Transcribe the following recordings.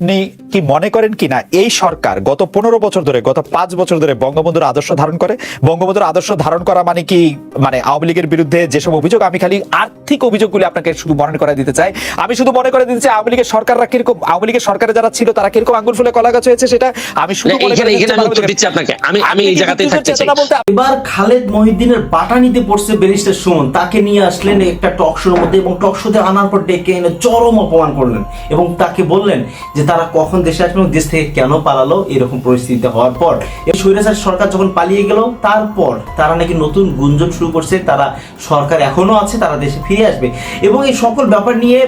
আপনি কি মনে করেন কি না এই সরকার গত পনেরো বছর ধরে গত পাঁচ বছর ধরে বঙ্গবন্ধুর আদর্শ ধারণ করে। বঙ্গবন্ধুর আদর্শ ধারণ করা মানে কি? মানে আওয়ামী লীগের বিরুদ্ধে যেসব অভিযোগ আমি খালি আর্থিক অভিযোগগুলি আপনাকে শুধু মনে করে দিতে চাই। আমি শুধু মনে করে দিতে চাই আওয়ামী লীগের সরকাররা কীরকম আওয়ামী লীগের সরকারে যারা ছিল তারা কীরকম আঙ্গুল ফুলে কলা গাছ হয়েছে সেটা আমি শুধু আমি চাই, উত্তর দিচ্ছি আপনাকে। আমি আমি এই জায়গাতেই থাকতে চাই। এবার খালেদ মহিউদ্দিনের বাটানিতে পড়ছে ব্যারিস্টার সুমন। তাকে নিয়ে আসলেন একটা টক শোর মধ্যে এবং টক শোতে আনার পর ডেকে এনে চরম অপমান করলেন এবং তাকে বললেন যে তারা কখন দেশে আসবে দেশ থেকে কেন পালালো এরকম পরিস্থিতি হওয়ার পর এই স্বৈরাচার সরকার যখন পালিয়ে গেল, তারপর তারা নাকি নতুন গুঞ্জন শুরু করছে, তারা সরকার এখনও আছে, তারা দেশে ফিরে আসবে। এবং এই সকল ব্যাপার নিয়ে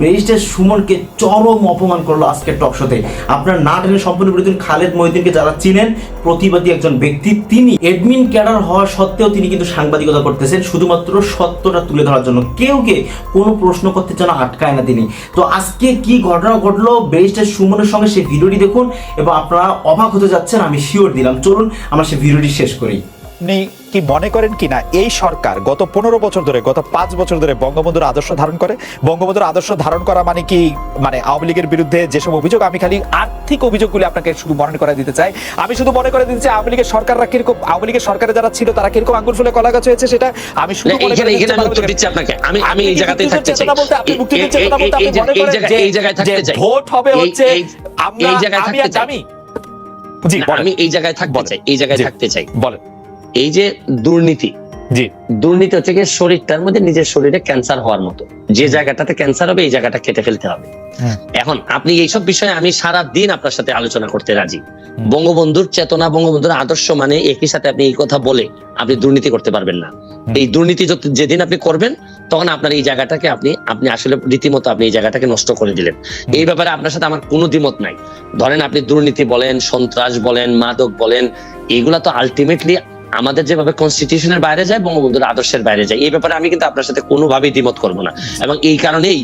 ব্যারিস্টার সুমনকে চরম অপমান করল আজকের টক শোতে। আপনার না টেনে সম্পূর্ণ বিরোধী খালেদ মহিউদ্দিনকে যারা চিনেন, প্রতিবাদী একজন ব্যক্তি, তিনি এডমিন ক্যাডার হওয়া সত্ত্বেও তিনি কিন্তু সাংবাদিকতা করতেছেন, শুধুমাত্র সত্যটা তুলে ধরার জন্য। কেউকে কোনো প্রশ্ন করতে যেন আটকায় না তিনি। তো আজকে কি ঘটনা ঘটলো? ব্যারিস্টার সুমনের সঙ্গে সেই ভিডিওটি দেখুন এবং আপনারা অবাক হতে যাচ্ছেন, আমি শিওর দিলাম। চলুন, আমরা সেই ভিডিওটি শেষ করি। আপনি কি মনে করেন কি না এই সরকার গত পনেরো বছর ধরে গত পাঁচ বছর ধরে বঙ্গবন্ধুর আদর্শ ধারণ করে? বঙ্গবন্ধুর আদর্শ ধারণ করা মানে কি মানে আওয়ামী লীগের বিরুদ্ধে যেসব অভিযোগ আমি খালি আর্থিক অভিযোগগুলি আপনাকে শুধু মনে করে দিতে চাই। আমি শুধু মনে করে দিতে চাই আওয়ামী লীগের সরকাররা কীরকম আওয়ামী লীগের সরকারে যারা ছিল তারা কীরকম আঙ্গুল ফুলে কলা গাছ হয়েছে সেটা আমি শুধু আমি উত্তর দিচ্ছি আপনাকে। আমি আমি এই জায়গাতেই থাকতে চাই বলতে আপনি এই- মুক্তিযুদ্ধের এই- বলতে আপনি মনে করেন জায়গায়- যে- এই জায়গায় থাকতে চাই। ভোট হবে হচ্ছে আমরা আমি আমি জি আমি এই জায়গায় থাকতে চাই। এই জায়গায় থাকতে চাই। বলেন। এই যে দুর্নীতি জি। দুর্নীতি হচ্ছে গিয়ে শরীরটার মধ্যে নিজের শরীরে ক্যান্সার হওয়ার মতো। যে জায়গাটাতে ক্যান্সার হবে এই জায়গাটা কেটে ফেলতে হবে। এখন আপনি এইসব বিষয়ে আমি সারা দিন আপনার সাথে আলোচনা করতে রাজি। বঙ্গবন্ধুর চেতনা বঙ্গবন্ধুর আদর্শ মানে একই সাথে আপনি এই কথা বলে আপনি দুর্নীতি করতে পারবেন না। এই দুর্নীতি যেদিন আপনি করবেন তখন আপনার এই জায়গাটাকে আপনি আপনি আসলে রীতিমতো আপনি এই জায়গাটাকে নষ্ট করে দিলেন। এই ব্যাপারে আপনার সাথে আমার কোনো দ্বিমত নাই। ধরেন আপনি দুর্নীতি বলেন সন্ত্রাস বলেন মাদক বলেন এগুলা তো আলটিমেটলি আমাদের যেভাবে কনস্টিটিউশনের বাইরে যায় বঙ্গবন্ধুর আদর্শের বাইরে যায়। এই ব্যাপারে আমি কিন্তু আপনার সাথে কোনোভাবেই দ্বিমত করব না। এবং এই কারণেই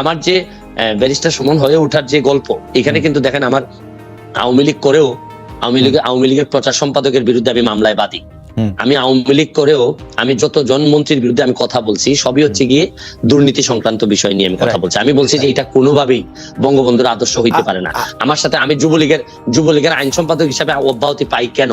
আমার যে ব্যারিস্টার সমান হয়ে ওঠার যে গল্প এখানে কিন্তু দেখেন আমার আওয়ামী লীগ করেও আওয়ামী লীগের আওয়ামী লীগের প্রচার সম্পাদকের বিরুদ্ধে আমি মামলায় বাদী। আমি আওয়ামী লীগ করেও আমি যতজন মন্ত্রীর বিরুদ্ধে আমি কথা বলছি সবই হচ্ছে গিয়ে দুর্নীতি সংক্রান্ত বিষয় নিয়ে আমি কথা বলছি। আমি বলছি যে এটা কোনোভাবেই বঙ্গবন্ধুর আদর্শ হইতে পারে না। আমার সাথে আমি যুবলীগের যুবলীগের আইন সম্পাদক হিসাবে অব্যাহতি পাই কেন।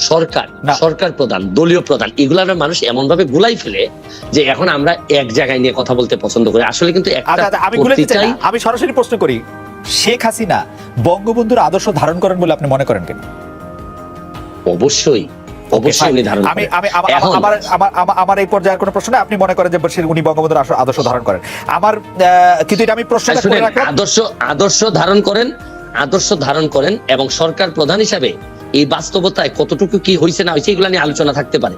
সরকার সরকার প্রধান দলীয় প্রধান এগুলার মানুষ এমন ভাবে গুলাই ফেলে যে এখন আমরা এক জায়গায় নিয়ে কথা বলতে পছন্দ করি। আসলে কিন্তু আচ্ছা আচ্ছা, আমি সরাসরি প্রশ্ন করি শেখ হাসিনা বঙ্গবন্ধুর আদর্শ ধারণ করেন বলে আপনি মনে করেন কিনা? অবশ্যই অবশ্যই উনি ধারণ আমি আমি আমার- আমার আমার আমার- আমার এই পর্যায়ের কোনো প্রশ্ন নেই। আপনি মনে করেন যে সে- উনি বঙ্গবন্ধুর আদর্শ- আদর্শ ধারণ করেন। আমার আহ, কিন্তু এটা আমি প্রশ্নটা করে রাখলাম। আদর্শ আদর্শ ধারণ করেন আদর্শ ধারণ করেন এবং সরকার প্রধান হিসাবে এই বাস্তবতায় কতটুকু কি হয়েছে না হয়েছে এগুলো নিয়ে আলোচনা থাকতে পারে।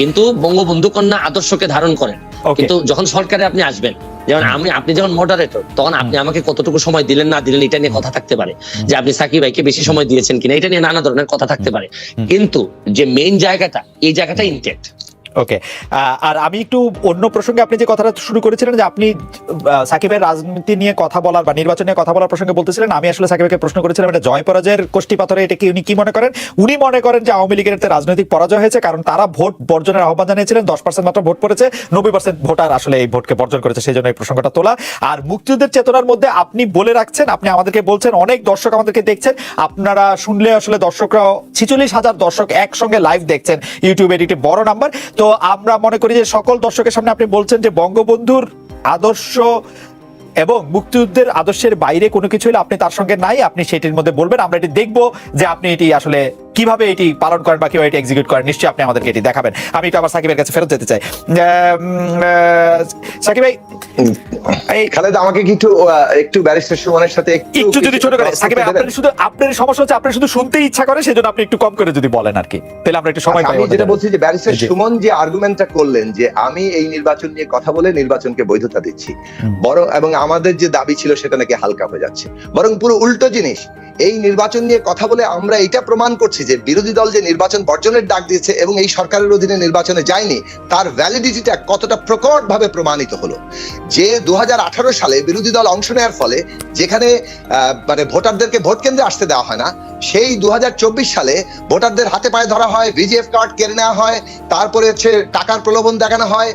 কিন্তু বঙ্গবন্ধু কন্যা আদর্শকে ধারণ করেন। কিন্তু যখন সরকারে আপনি আসবেন যেমন আমি আপনি যখন মডারেটর তখন আপনি আমাকে কতটুকু সময় দিলেন না দিলেন এটা নিয়ে কথা থাকতে পারে। যে আপনি সাকিব ভাইকে বেশি সময় দিয়েছেন কিনা এটা নিয়ে নানা ধরনের কথা থাকতে পারে। কিন্তু যে মেইন জায়গাটা এই জায়গাটা ইনটেক্ট ওকে আর আমি একটু অন্য প্রসঙ্গে আপনি যে কথাটা শুরু করেছিলেন যে আপনি সাকিবের রাজনীতি নিয়ে কথা বলার বা নির্বাচন নিয়ে কথা বলার প্রসঙ্গে বলতেছিলেন, আমি আসলে সাকিবকে প্রশ্ন করেছিলাম এটা জয় পরাজয়ের কোষ্ঠী পাথরে এটা কি উনি কি মনে করেন? উনি মনে করেন যে আওয়ামী লীগের রাজনৈতিক পরাজয় হয়েছে কারণ তারা ভোট বর্জনের আহ্বান জানিয়েছিলেন, দশ পার্সেন্ট মাত্র ভোট পড়েছে, নব্বই পার্সেন্ট ভোটার আসলে এই ভোটকে বর্জন করেছে, সেই জন্য এই প্রসঙ্গটা তোলা। আর মুক্তিযুদ্ধের চেতনার মধ্যে আপনি বলে রাখছেন, আপনি আমাদেরকে বলছেন, অনেক দর্শক আমাদেরকে দেখছেন, আপনারা শুনলে আসলে দর্শকরা ছিচল্লিশ হাজার দর্শক একসঙ্গে লাইভ দেখছেন ইউটিউবের একটি বড় নাম্বার তো আমরা মনে করি যে সকল দর্শকের সামনে আপনি বলছেন যে বঙ্গবন্ধুর আদর্শ এবং মুক্তিযুদ্ধের আদর্শের বাইরে কোনো কিছু হলে আপনি তার সঙ্গে নাই, আপনি সেটির মধ্যে বলবেন। আমরা এটি দেখব যে আপনি এটি আসলে কীভাবে এটি পালন করেন বা কীভাবে এটি এক্সিকিউট করেন নিশ্চয়ই আপনি আমাদেরকে এটি দেখাবেন। আমি একটু আবার সাকিবের কাছে ফেরত যেতে চাই। সাকিব ভাই এই খালেদ আমাকে একটু একটু ব্যারিস্টার সুমনের সাথে একটু যদি ছোট করে সাকিব ভাই আপনার শুধু আপনার সমস্যা হচ্ছে আপনার শুধু শুনতে ইচ্ছা করে সেজন্য আপনি একটু কম করে যদি বলেন আর কি। তাহলে আমরা একটু সময় আচ্ছা, পাই আমি যেটা বলছি যে ব্যারিস্টার সুমন যে আর্গুমেন্টটা করলেন যে আমি এই নির্বাচন নিয়ে কথা বলে নির্বাচনকে বৈধতা দিচ্ছি বরং এবং আমাদের যে দাবি ছিল সেটা নাকি হালকা হয়ে যাচ্ছে। বরং পুরো উল্টো জিনিস এই নির্বাচন নিয়ে কথা বলে আমরা এটা প্রমাণ করছি যে বিরোধী দল যে নির্বাচন বর্জনের ডাক দিয়েছে এবং এই সরকারের অধীনে নির্বাচনে যায়নি, তার ভ্যালিডিটিটা কতটা প্রকট ভাবে প্রমাণিত হলো? যে দু হাজার আঠারো সালে বিরোধী দল অংশ নেওয়ার ফলে যেখানে মানে ভোটারদেরকে ভোট কেন্দ্রে আসতে দেওয়া হয় না সেই দু হাজার চব্বিশ সালে ভোটারদের হাতে পায়ে ধরা হয় ভিজিএফ কার্ড কেড়ে নেওয়া হয়, তারপরে হচ্ছে টাকার প্রলোভন দেখানো হয়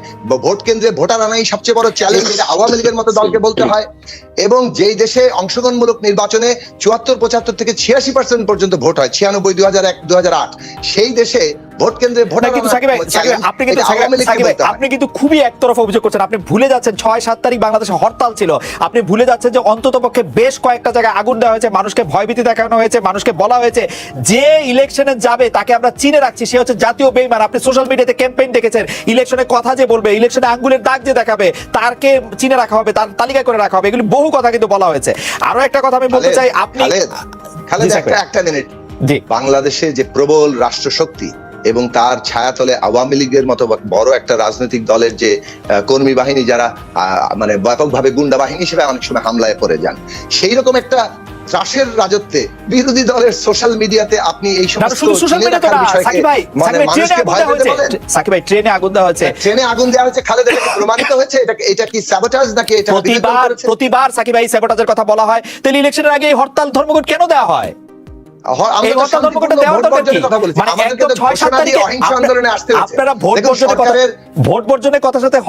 ভোট কেন্দ্রে ভোটার আনাই সবচেয়ে বড় চ্যালেঞ্জ এটা আওয়ামী লীগের মতো দলকে বলতে হয়। এবং যেই দেশে অংশগ্রহণমূলক নির্বাচনে চুয়াত্তর, পঁচাত্তর থেকে ছিয়াশি পার্সেন্ট পর্যন্ত ভোট হয়, ছিয়ানব্বই দু হাজার এক দু হাজার আট, সেই দেশে ভোট কেন্দ্রে না, কিন্তু সাকিব ভাই, সাকিব ভাই, challenge, আপনি কিন্তু সাকিব ভাই, লীগকে সাকিব ভাই, বলতে। আপনি কিন্তু খুবই একতরফা অভিযোগ করছেন। আপনি ভুলে যাচ্ছেন ছয় সাত তারিখ বাংলাদেশে হরতাল ছিল। আপনি ভুলে যাচ্ছেন যে অন্তত পক্ষে বেশ কয়েকটা জায়গায় আগুন দেওয়া হয়েছে মানুষকে ভয়ভীতি দেখানো হয়েছে মানুষকে বলা হয়েছে। যে ইলেকশনে যাবে তাকে আমরা চিনে রাখছি সে হচ্ছে জাতীয় বেইমান। আপনি সোশ্যাল মিডিয়াতে ক্যাম্পেইন দেখেছেন ইলেকশনে কথা যে বলবে ইলেকশনে আঙ্গুলের দাগ যে দেখাবে তারকে চিনে রাখা হবে তার তালিকা করে রাখা হবে এগুলি বহু কথা কিন্তু বলা হয়েছে। আরও একটা কথা আমি বলতে চাই আপনি একটা মিনিট বাংলাদেশে যে প্রবল রাষ্ট্রশক্তি এবং তার ছায়াতলে আওয়ামী লীগের মতো বড় একটা রাজনৈতিক দলের যে কর্মী বাহিনী যারা মানে ব্যাপকভাবে গুন্ডা বাহিনী হিসেবে অনেক সময় হামলায় পড়ে যান। সেই রকম একটা ত্রাসের রাজত্বে বিরোধী দলের সোশ্যাল মিডিয়াতে আপনি এই সমস্ত সাকিব ভাই মানে ট্রেনে আগুন দেওয়া হয়েছে ভাই ট্রেনে আগুন দেওয়া হয়েছে। খালেদ প্রমাণিত হয়েছে এটা এটা কি স্যাবোটাজ নাকি এটা প্রতিবার? প্রতিবার সাকিব ভাই স্যাবোটাজের কথা বলা হয়। তাহলে ইলেকশনের আগে হরতাল ধর্মঘট কেন দেওয়া হয়? ভোট বর্জনের কথার সাথে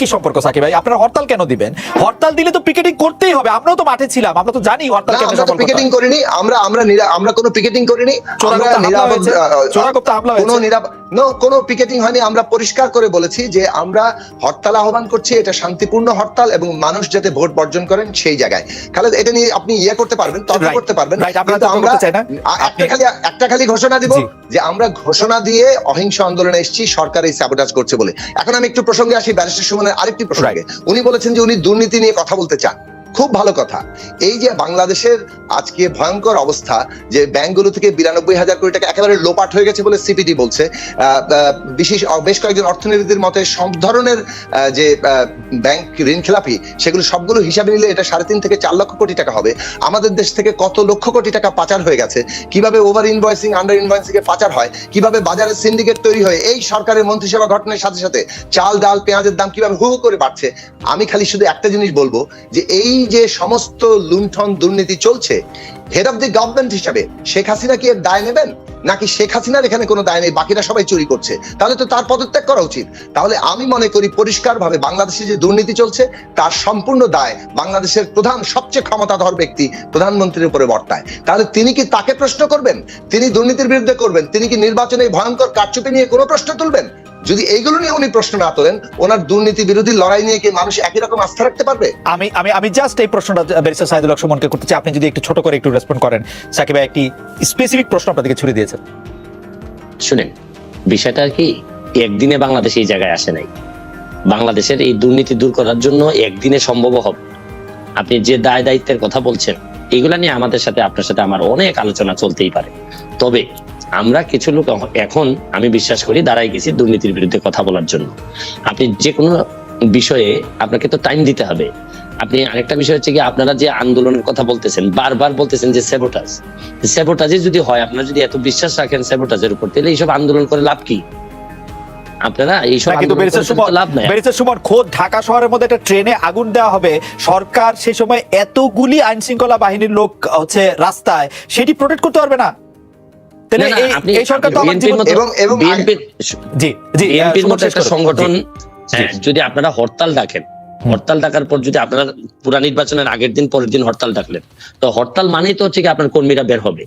কি সম্পর্ক সাকিব ভাই? আপনারা হরতাল কেন দিবেন? হরতাল দিলে তো পিকেটিং করতেই হবে। আমরাও তো মাঠে ছিলাম। আমরা তো জানি হরতাল কেন আমরা তো সফল পিকেটিং করিনি। আমরা আমরা আমরা কোনো পিকেটিং করিনি। চোরাগোপ্তা আমরা হামলা নিরাপদ হয়েছে, আহ, চোরাগোপ্তা হামলা কোনো হয়েছে। নিরাপদ নো কোনো পিকেটিং হয়নি। আমরা পরিষ্কার করে বলেছি যে আমরা হরতাল আহ্বান করছি। এটা শান্তিপূর্ণ হরতাল এবং মানুষ যাতে ভোট বর্জন করেন সেই জায়গায়। খালেদ এটা নিয়ে আপনি ইয়ে করতে পারবেন তর্ক করতে পারবেন। আমরা একটা খালি একটা খালি ঘোষণা দিব যে আমরা ঘোষণা দিয়ে অহিংস আন্দোলনে এসেছি সরকার এই স্যাবোটাজ করছে বলে। এখন আমি একটু প্রসঙ্গে আসি ব্যারিস্টার সুমনের আরেকটি প্রসঙ্গে। উনি বলেছেন যে উনি দুর্নীতি নিয়ে কথা বলতে চান। খুব ভালো কথা। এই যে বাংলাদেশের আজকে ভয়ঙ্কর অবস্থা যে ব্যাংকগুলো থেকে বিরানব্বই হাজার কোটি টাকা একেবারে লোপাট হয়ে গেছে বলে সিপিডি বলছে। বিশেষ বেশ কয়েকজন অর্থনীতির মতে সব ধরনের যে ব্যাংক ঋণ খেলাপি সেগুলো সবগুলো হিসাবে নিলে এটা সাড়ে তিন থেকে চার লক্ষ কোটি টাকা হবে। আমাদের দেশ থেকে কত লক্ষ কোটি টাকা পাচার হয়ে গেছে? কীভাবে ওভার ইনভয়েসিং আন্ডার ইনভয়েসিং এ পাচার হয়? কীভাবে বাজারে সিন্ডিকেট তৈরি হয়? এই সরকারের মন্ত্রিসভা গঠনের সাথে সাথে চাল, ডাল, পেঁয়াজের দাম কীভাবে হু হু করে বাড়ছে? আমি খালি শুধু একটা জিনিস বলব যে এই যে সমস্ত লুণ্ঠন দুর্নীতি চলছে হেড অফ দি গভর্নমেন্ট হিসাবে শেখ হাসিনা কি এর দায় নেবেন? নাকি শেখ হাসিনার এখানে কোনো দায় নেই, বাকিরা সবাই চুরি করছে? তাহলে তো তার পদত্যাগ করা উচিত। তাহলে আমি মনে করি পরিষ্কারভাবে বাংলাদেশে যে দুর্নীতি চলছে, তার সম্পূর্ণ দায় বাংলাদেশের প্রধান, সবচেয়ে ক্ষমতাধর ব্যক্তি প্রধানমন্ত্রীর উপরে বর্তায়। তাহলে তিনি কি তাকে প্রশ্ন করবেন? তিনি দুর্নীতির বিরুদ্ধে করবেন? তিনি কি নির্বাচনে ভয়ঙ্কর কারচুপি নিয়ে কোনো প্রশ্ন তুলবেন? যদি এইগুলো নিয়ে উনি প্রশ্ন না তোলেন ওনার দুর্নীতি বিরোধী লড়াই নিয়ে কি মানুষ একই রকম আস্থা রাখতে পারবে? আমি আমি আমি জাস্ট এই প্রশ্নটা ব্যারিস্টার সাইদুল হক সুমনকে করতে চাই। আপনি যদি একটু ছোট করে একটু রেসপন্ড করেন। সাকিব ভাই একটি স্পেসিফিক প্রশ্ন আপনাদেরকে ছুড়ে দিয়েছেন। শুনেন বিষয়টা কি? একদিনে বাংলাদেশ এই জায়গায় আসে নাই। বাংলাদেশের এই দুর্নীতি দূর করার জন্য একদিনে সম্ভব হবে। আপনি যে দায় দায়িত্বের কথা বলছেন এগুলা নিয়ে আমাদের সাথে আপনার সাথে আমার অনেক আলোচনা চলতেই পারে। তবে আমরা কিছু লোক এখন আমি বিশ্বাস করি দাঁড়াই গেছি দুর্নীতির বিরুদ্ধে কথা বলার জন্য। আপনি যে কোনো বিষয়ে আপনাকে তো টাইম দিতে হবে। আপনি আরেকটা বিষয় হচ্ছে কি আপনারা যে আন্দোলনের কথা বলতেছেন বারবার বলতেছেন যে সেবোটাজ সেবোটাজে যদি হয় আপনারা যদি এত বিশ্বাস রাখেন সেবোটাজের উপর তাহলে এইসব আন্দোলন করে লাভ কি? আপনারা এইসব কিন্তু আন্দোলন ব্যারিস্টার করে সুমন তো লাভ নাই। সুমন খোদ ঢাকা শহরের মধ্যে একটা ট্রেনে আগুন দেওয়া হবে। সরকার সেই সময় এতগুলি আইন শৃঙ্খলা বাহিনীর লোক হচ্ছে রাস্তায় সেটি প্রোটেক্ট করতে পারবে না, এই- সরকার তো আপনি আমার BNP র জীবন মতো- এবং- এবং জি জি বিএনপির মতো একটা সংগঠন যদি আপনারা হরতাল ডাকেন হরতাল ডাকার পর যদি আপনারা পুরা নির্বাচনের আগের দিন পরের দিন হরতাল ডাকলেন তো হরতাল মানেই তো হচ্ছে কি আপনার কর্মীরা বের হবে।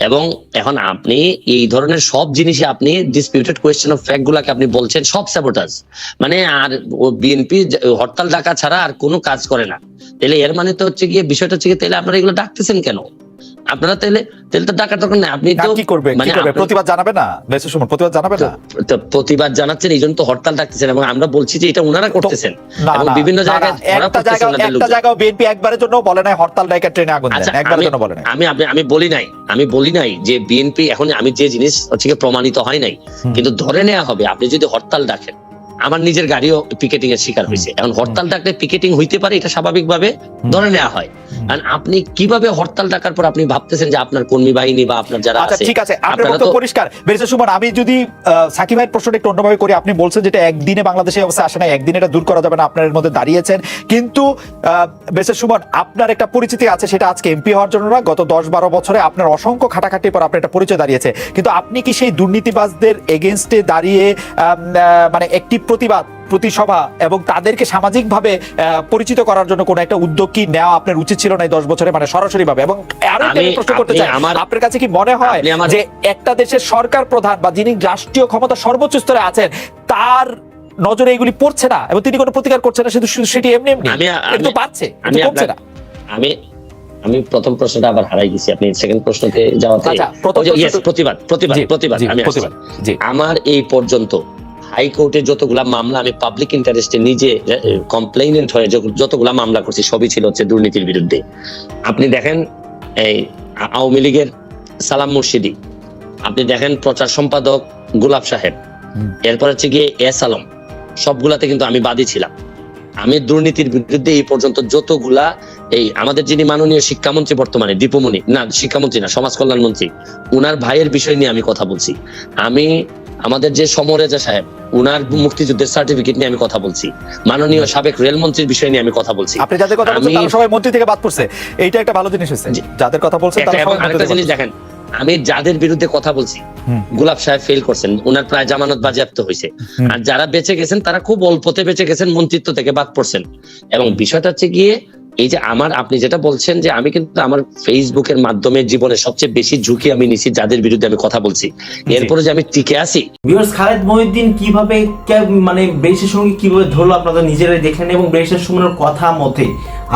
এবং এখন আপনি এই ধরনের সব জিনিসে আপনি ডিসপিউটেড কোয়েশ্চেন অফ ফ্যাক্ট গুলাকে আপনি বলছেন সব স্যাবোটাজ মানে আর ও বিএনপি হরতাল ডাকা ছাড়া আর কোনো কাজ করে না। তাহলে এর মানে তো হচ্ছে গিয়ে বিষয়টা হচ্ছে কি তাহলে আপনারা এগুলো ডাকতেছেন কেন? আপনারা তাহলে তাহলে তো ডাকার দরকার নেই। আপনি তো কি করবে কি মানে করবে প্রতিবাদ জানাবে না? ব্যারিস্টার সুমন প্রতিবাদ জানাবে না? তো প্রতিবাদ জানাচ্ছেন এই জন্য তো হরতাল ডাকতেছেন এবং আমরা বলছি যে এটা ওনারা করতেছেন। এবং বিভিন্ন জায়গায় একটা জায়গা একটা। জায়গাও বিএনপি একবারের জন্য বলে নাই হরতাল ডাইকা ট্রেনে আগুন দেন। আচ্ছা একবারের জন্য বলে নাই। আমি আপনি- আমি বলি নাই। আমি বলি নাই যে বিএনপি এখন আমি যে জিনিস হচ্ছে প্রমাণিত হয় নাই কিন্তু ধরে নেওয়া হবে আপনি যদি হরতাল ডাকেন আমার নিজের গাড়িও পিকেটিং এর শিকার হয়েছে। এখন হরতাল ডাকলে পিকেটিং হইতে পারে এটা স্বাভাবিকভাবে ধরে নেওয়া হয়। কারণ আপনি কীভাবে হরতাল ডাকার পর আপনি ভাবতেছেন যে আপনার কর্মী বাহিনী বা আপনার যারা আচ্ছা আছে ঠিক আছে। আপনার বক্তব্য তো পরিষ্কার। বেরিসা সুমন আমি যদি সাকিব ভাইয়ের প্রশ্নটা একটু অন্যভাবে করি আপনি বলছেন যেটা একদিনে বাংলাদেশে অবস্থা আসে না একদিনে এটা দূর করা যাবে না আপনার মধ্যে দাঁড়িয়েছেন। কিন্তু বেরিসা সুমন আপনার একটা পরিচিতি আছে সেটা আজকে এমপি হওয়ার জন্য না গত দশ বারো বছরে আপনার অসংখ্য খাটাখাটির পর আপনার একটা পরিচয় দাঁড়িয়েছে। কিন্তু আপনি কি সেই দুর্নীতিবাজদের এগেনস্টে দাঁড়িয়ে মানে একটি প্রতিবাদ প্রতিসভা এবং তাদেরকে সামাজিকভাবে পরিচিত করার জন্য কোনো একটা উদ্যোগ কি নেওয়া আপনার উচিত ছিল না এই দশ বছরে মানে সরাসরি ভাবে এবং আরও আমি আমি- প্রশ্ন করতে চাই আপনার কাছে কি মনে হয় যে একটা দেশের সরকার প্রধান বা যিনি রাষ্ট্রীয় ক্ষমতা সর্বোচ্চ স্তরে আছেন তার নজরে এগুলি পড়ছে না এবং তিনি কোনো প্রতিকার করছে না শুধু শুধু সেটি এমনি এমনি আমি- এটা তো আমি- পাচ্ছে আমি না আমি আমি প্রথম প্রশ্নটা আবার হারাই গেছি আপনি সেকেন্ড প্রশ্নতে যাওয়াতে আচ্ছা, প্রতিবাদ প্রতিবাদ প্রতিবাদ আমি। প্রতিবাদ, জি। আমার এই পর্যন্ত হাইকোর্টে যতগুলা মামলা আমি পাবলিক ইন্টারেস্টে নিজে কমপ্লেইনেন্ট হয়ে যত- যতগুলা মামলা করছি সবই ছিল হচ্ছে দুর্নীতির বিরুদ্ধে। আপনি দেখেন এই আওয়ামী লীগের সালাম মুর্শিদি আপনি দেখেন প্রচার সম্পাদক গোলাপ সাহেব এরপর হচ্ছে গিয়ে এস আলম সবগুলাতে কিন্তু আমি বাদী ছিলাম। আমি দুর্নীতির বিরুদ্ধে এই পর্যন্ত যতগুলা এই আমাদের যিনি মাননীয় শিক্ষামন্ত্রী বর্তমানে দীপমণি না শিক্ষামন্ত্রী না সমাজ কল্যাণ মন্ত্রী উনার ভাইয়ের বিষয় নিয়ে আমি কথা বলছি। আমি আমাদের যে সমরেজা সাহেব উনার মুক্তিযুদ্ধের সার্টিফিকেট নিয়ে আমি কথা বলছি। মাননীয় সাবেক রেলমন্ত্রীর বিষয় নিয়ে আমি কথা বলছি। আপনি যাদের কথা বলছেন তারা সবাই মন্ত্রী থেকে বাদ পড়ছে। এইটা একটা ভালো জিনিস হয়েছে। যাদের কথা বলছেন একটা- জিনিস দেখেন আমি যাদের বিরুদ্ধে কথা বলছি। গোলাপ সাহেব ফেল করছেন উনার প্রায় জামানত বাজেয়াপ্ত হয়েছে। আর যারা বেঁচে গেছেন তারা খুব অল্পতে বেঁচে গেছেন মন্ত্রিত্ব থেকে বাদ পড়ছেন। এবং বিষয়টা হচ্ছে গিয়ে এই যে আমার আপনি যেটা বলছেন যে আমি কিন্তু আমার ফেসবুকের মাধ্যমে জীবনে সবচেয়ে বেশি ঝুঁকি আমি নিছি যাদের বিরুদ্ধে আমি কথা বলছি। এরপরে যে আমি টিকে আছি। ভিউয়ার্স খালেদ মহিউদ্দিন কীভাবে মানে বেশি সঙ্গে কীভাবে ধরলো আপনারা নিজেরাই দেখেন এবং ব্রেসের সুমনের কথা মতে?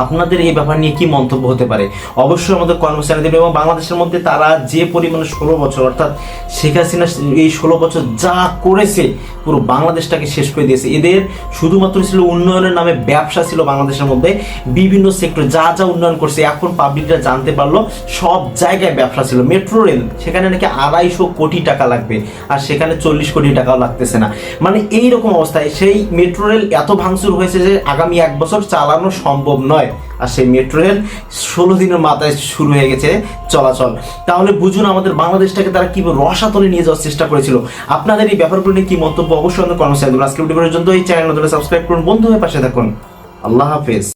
আপনাদের এই ব্যাপার নিয়ে কি মন্তব্য হতে পারে? অবশ্যই আমাদের কর্মচারী দেবেন এবং বাংলাদেশের মধ্যে তারা যে পরিমাণে ষোলো বছর, অর্থাৎ শেখ হাসিনা এই ষোলো বছর যা করেছে, পুরো বাংলাদেশটাকে শেষ করে দিয়েছে। এদের শুধুমাত্র ছিল উন্নয়নের নামে ব্যবসা ছিল বাংলাদেশের মধ্যে। বিভিন্ন সেক্টর যা যা উন্নয়ন করছে, এখন পাবলিকরা জানতে পারল সব জায়গায় ব্যবসা ছিল। মেট্রো রেল সেখানে নাকি আড়াইশো কোটি টাকা লাগবে আর সেখানে চল্লিশ কোটি টাকাও লাগতেছে না। মানে এই রকম অবস্থায় সেই মেট্রো রেল এত ভাঙচুর হয়েছে যে আগামী এক বছর চালানো সম্ভব নয়। আর সেই মেট্রো রেল ষোলো দিনের মাথায় শুরু হয়ে গেছে চলাচল। তাহলে বুঝুন আমাদের বাংলাদেশটাকে তারা কি রসাতলে নিয়ে যাওয়ার চেষ্টা করেছিল। আপনাদের এই ব্যাপারগুলো নিয়ে কি মন্তব্য? অবশ্যই আমাদের দেবেন আজকে পর্যন্ত এই চ্যানেল সাবস্ক্রাইব করুন। বন্ধু হয়ে পাশে থাকুন। আল্লাহ হাফেজ।